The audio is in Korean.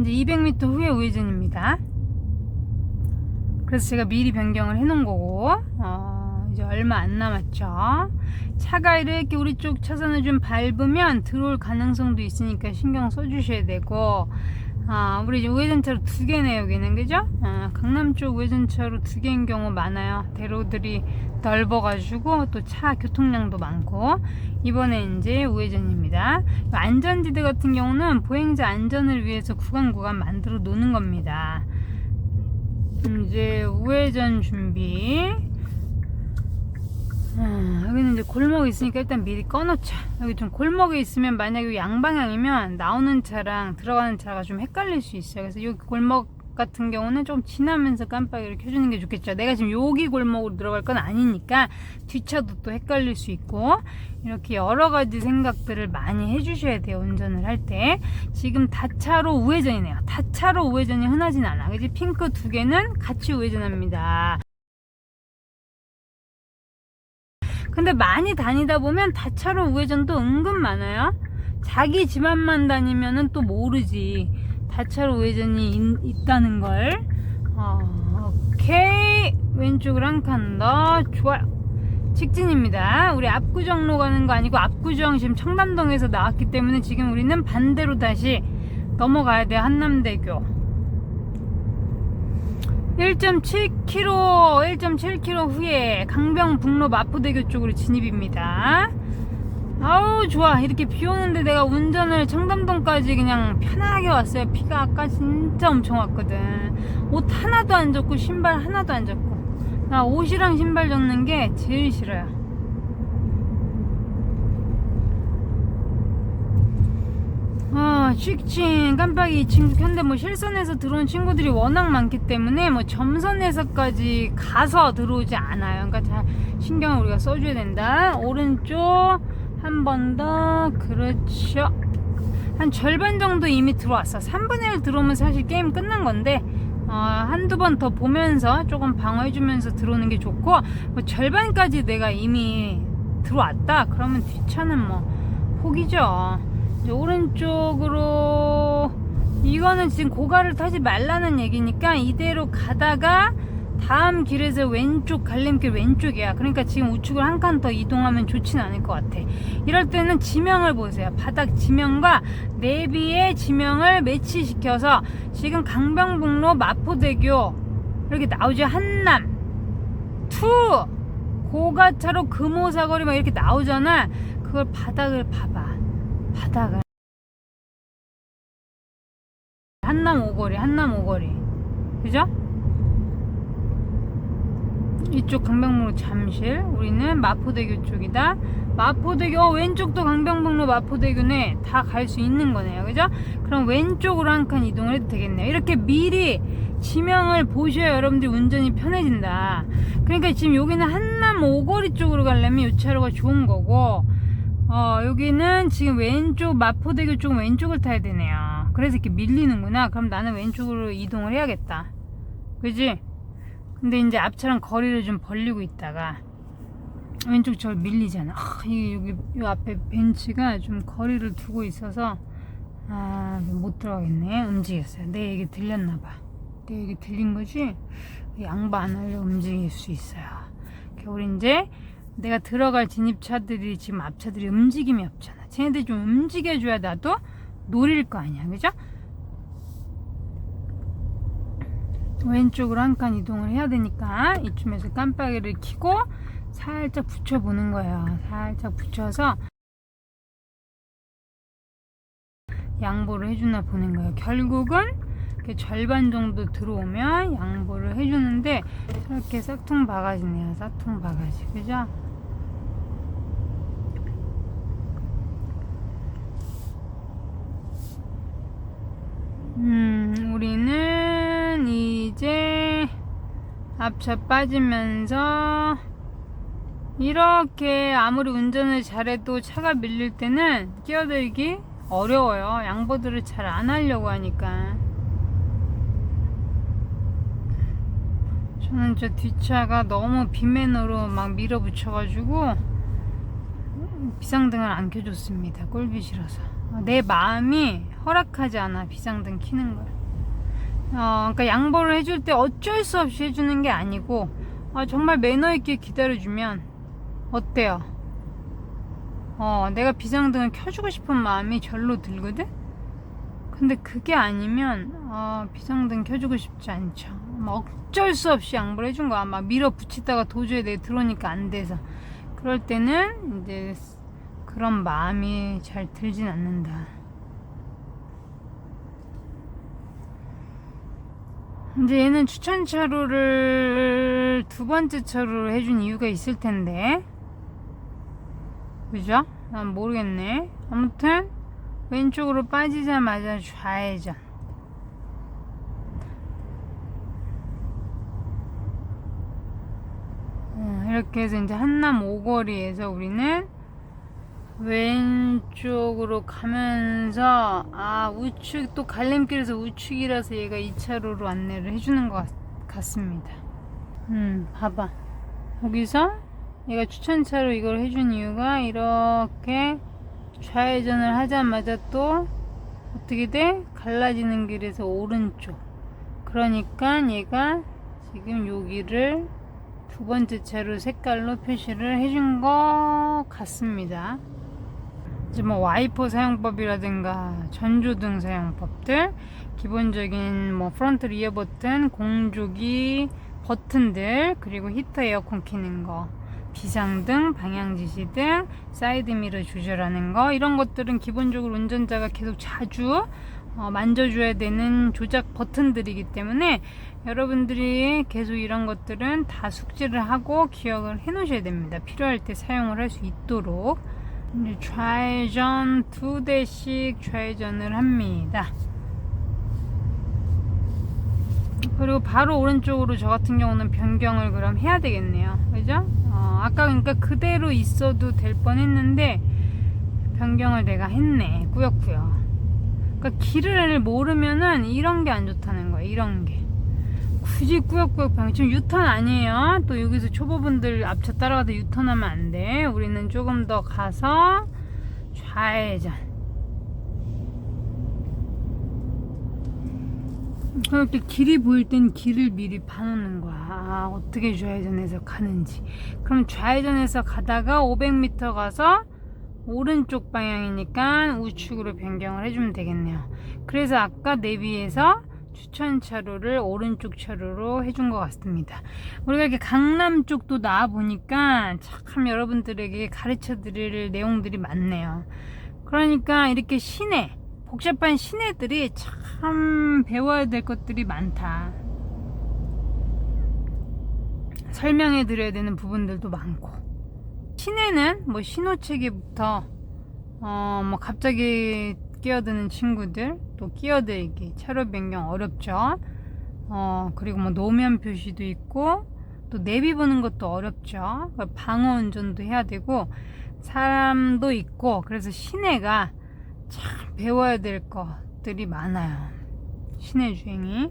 이제 200m 후에 우회전입니다. 그래서 제가 미리 변경을 해놓은 거고, 어, 이제 얼마 안 남았죠. 차가 이렇게 우리 쪽 차선을 좀 밟으면 들어올 가능성도 있으니까 신경 써주셔야 되고, 아, 우리 이제 우회전차로 두 개네, 여기는, 그죠? 아, 강남 쪽 우회전차로 두 개인 경우 많아요. 대로들이 넓어가지고 또 차 교통량도 많고, 이번에 이제 우회전입니다. 안전지대 같은 경우는 보행자 안전을 위해서 구간 구간 만들어 놓는 겁니다. 음, 이제 우회전 준비. 아, 여기는 이제 골목이 있으니까 일단 미리 꺼놓자. 여기 좀 골목에 있으면 만약에 양방향이면 나오는 차랑 들어가는 차가 좀 헷갈릴 수 있어요. 그래서 여기 골목 같은 경우는 좀 지나면서 깜빡이를 켜주는 게 좋겠죠. 내가 지금 여기 골목으로 들어갈 건 아니니까 뒷차도 또 헷갈릴 수 있고 이렇게 여러 가지 생각들을 많이 해주셔야 돼요. 운전을 할 때. 지금 다차로 우회전이네요. 다차로 우회전이 흔하진 않아. 그지? 핑크 두 개는 같이 우회전합니다. 근데 많이 다니다 보면 다차로 우회전도 은근 많아요. 자기 집안만 다니면은 또 모르지. 다차로 우회전이 있, 다는 걸. 어, 오케이. 왼쪽으로 한 칸 더. 좋아요. 직진입니다. 우리 압구정로 가는 거 아니고 압구정 지금 청담동에서 나왔기 때문에 지금 우리는 반대로 다시 넘어가야 돼요. 한남대교. 1.7km, 1.7km 후에 강병북로 마포대교 쪽으로 진입입니다. 아우 좋아. 이렇게 비 오는데 내가 운전을 청담동까지 그냥 편하게 왔어요. 비가 아까 진짜 엄청 왔거든. 옷 하나도 안 젖고 신발 하나도 안 젖고. 나 옷이랑 신발 젖는 게 제일 싫어요 아, 직진 깜빡이 이 친구 현대 뭐 실선에서 들어온 친구들이 워낙 많기 때문에 뭐 점선에서까지 가서 들어오지 않아요. 그러니까 잘 신경을 우리가 써줘야 된다. 오른쪽 한 번 더 그렇죠. 한 절반 정도 이미 들어왔어. 3분의 1 들어오면 사실 게임 끝난 건데 어, 한두 번 더 보면서 조금 방어해주면서 들어오는 게 좋고 뭐 절반까지 내가 이미 들어왔다. 그러면 뒷차는 뭐 포기죠. 오른쪽으로 이거는 지금 고가를 타지 말라는 얘기니까 이대로 가다가 다음 길에서 왼쪽 갈림길 왼쪽이야. 그러니까 지금 우측을 한 칸 더 이동하면 좋진 않을 것 같아. 이럴 때는 지명을 보세요. 바닥 지명과 내비의 지명을 매치시켜서 지금 강병북로 마포대교 이렇게 나오죠. 한남 투 고가차로 금호사거리 막 이렇게 나오잖아. 그걸 바닥을 봐봐 바닥을 한남 오거리 한남 오거리. 그죠? 이쪽 강병북로 잠실 우리는 마포대교 쪽이다. 마포대교 어, 왼쪽도 강병북로 마포대교네. 다 갈 수 있는 거네요. 그죠? 그럼 왼쪽으로 한 칸 이동을 해도 되겠네요. 이렇게 미리 지명을 보셔야 여러분들이 운전이 편해진다. 그러니까 지금 여기는 한남 오거리 쪽으로 가려면 이 차로가 좋은 거고 어, 여기는 지금 왼쪽 마포대교 쪽 왼쪽을 타야 되네요. 그래서 이렇게 밀리는구나. 그럼 나는 왼쪽으로 이동을 해야겠다. 그지? 근데 이제 앞차랑 거리를 좀 벌리고 있다가 왼쪽 저 밀리잖아. 아, 이 여기 요 앞에 벤츠가 좀 거리를 두고 있어서 아, 못 들어가겠네. 움직였어요. 내 얘기 들렸나 봐. 내 얘기 들린 거지? 양보 안 하려 움직일 수 있어요. 우리 이제 내가 들어갈 진입차들이 지금 앞차들이 움직임이 없잖아. 쟤네들 좀 움직여줘야 나도 노릴 거 아니야. 그죠? 왼쪽으로 한 칸 이동을 해야 되니까 이쯤에서 깜빡이를 켜고 살짝 붙여보는 거예요. 살짝 붙여서 양보를 해주나 보는 거예요. 결국은 이렇게 절반 정도 들어오면 양보를 해주는데 이렇게 싹퉁 바가지네요. 싹퉁 바가지. 그죠? 음, 우리는 이제 앞차 빠지면서 이렇게 아무리 운전을 잘해도 차가 밀릴 때는 끼어들기 어려워요. 양보들을 잘 안 하려고 하니까. 저는 저 뒷차가 너무 비매너로 막 밀어붙여가지고 비상등을 안 켜줬습니다. 꼴비 싫어서. 어, 내 마음이 허락하지 않아 비상등 키는 걸. 어, 그러니까 양보를 해줄 때 어쩔 수 없이 해주는 게 아니고 아, 정말 매너 있게 기다려주면 어때요? 어, 내가 비상등을 켜주고 싶은 마음이 절로 들거든? 근데 그게 아니면 아, 비상등 켜주고 싶지 않죠. 막 어쩔 수 없이 양보를 해준 거야. 막 밀어붙이다가 도저히 내 들어오니까 안 돼서. 그럴 때는 이제 그런 마음이 잘 들진 않는다. 이제 얘는 추천 차로를 두 번째 차로로 해준 이유가 있을 텐데. 그죠? 난 모르겠네. 아무튼, 왼쪽으로 빠지자마자 좌회전. 어, 이렇게 해서 이제 한남 오거리에서 우리는 왼쪽으로 가면서 아 우측 또 갈림길에서 우측이라서 얘가 2차로로 안내를 해주는 것 같, 같습니다. 음 봐봐 여기서 얘가 추천차로 이걸 해준 이유가 이렇게 좌회전을 하자마자 또 어떻게 돼? 갈라지는 길에서 오른쪽 그러니까 얘가 지금 여기를 두 번째 차로 색깔로 표시를 해준 것 같습니다. 이제 뭐 와이퍼 사용법이라든가 전조등 사용법들, 기본적인 뭐 프론트 리어 버튼, 공조기 버튼들, 그리고 히터 에어컨 키는 거, 비상등, 방향 지시등, 사이드 미러 조절하는 거 이런 것들은 기본적으로 운전자가 계속 자주 어, 만져줘야 되는 조작 버튼들이기 때문에 여러분들이 계속 이런 것들은 다 숙지를 하고 기억을 해 놓으셔야 됩니다. 필요할 때 사용을 할 수 있도록 이제 좌회전 두 대씩 좌회전을 합니다. 그리고 바로 오른쪽으로 저 같은 경우는 변경을 그럼 해야 되겠네요. 그죠? 어, 아까 그러니까 그대로 있어도 될 뻔 했는데 변경을 내가 했네. 꾸역꾸역. 그러니까 길을 모르면은 이런 게 안 좋다는 거야. 이런 게. 굳이 꾸역꾸역 방 지금 유턴 아니에요. 또 여기서 초보분들 앞차 따라가다 유턴하면 안 돼. 우리는 조금 더 가서 좌회전. 그렇게 길이 보일 땐 길을 미리 봐놓는 거야. 아, 어떻게 좌회전해서 가는지. 그럼 좌회전해서 가다가 500m 가서 오른쪽 방향이니까 우측으로 변경을 해주면 되겠네요. 그래서 아까 내비에서 추천 차로를 오른쪽 차로로 해준 것 같습니다. 우리가 이렇게 강남 쪽도 나와 보니까 참 여러분들에게 가르쳐 드릴 내용들이 많네요. 그러니까 이렇게 시내, 복잡한 시내들이 참 배워야 될 것들이 많다. 설명해 드려야 되는 부분들도 많고. 시내는 뭐 신호체계부터 어 뭐 갑자기 끼어드는 친구들 또 끼어들기 차로 변경 어렵죠? 어 그리고 뭐 노면 표시도 있고 또 내비 보는 것도 어렵죠? 방어 운전도 해야 되고 사람도 있고 그래서 시내가 참 배워야 될 것들이 많아요. 시내 주행이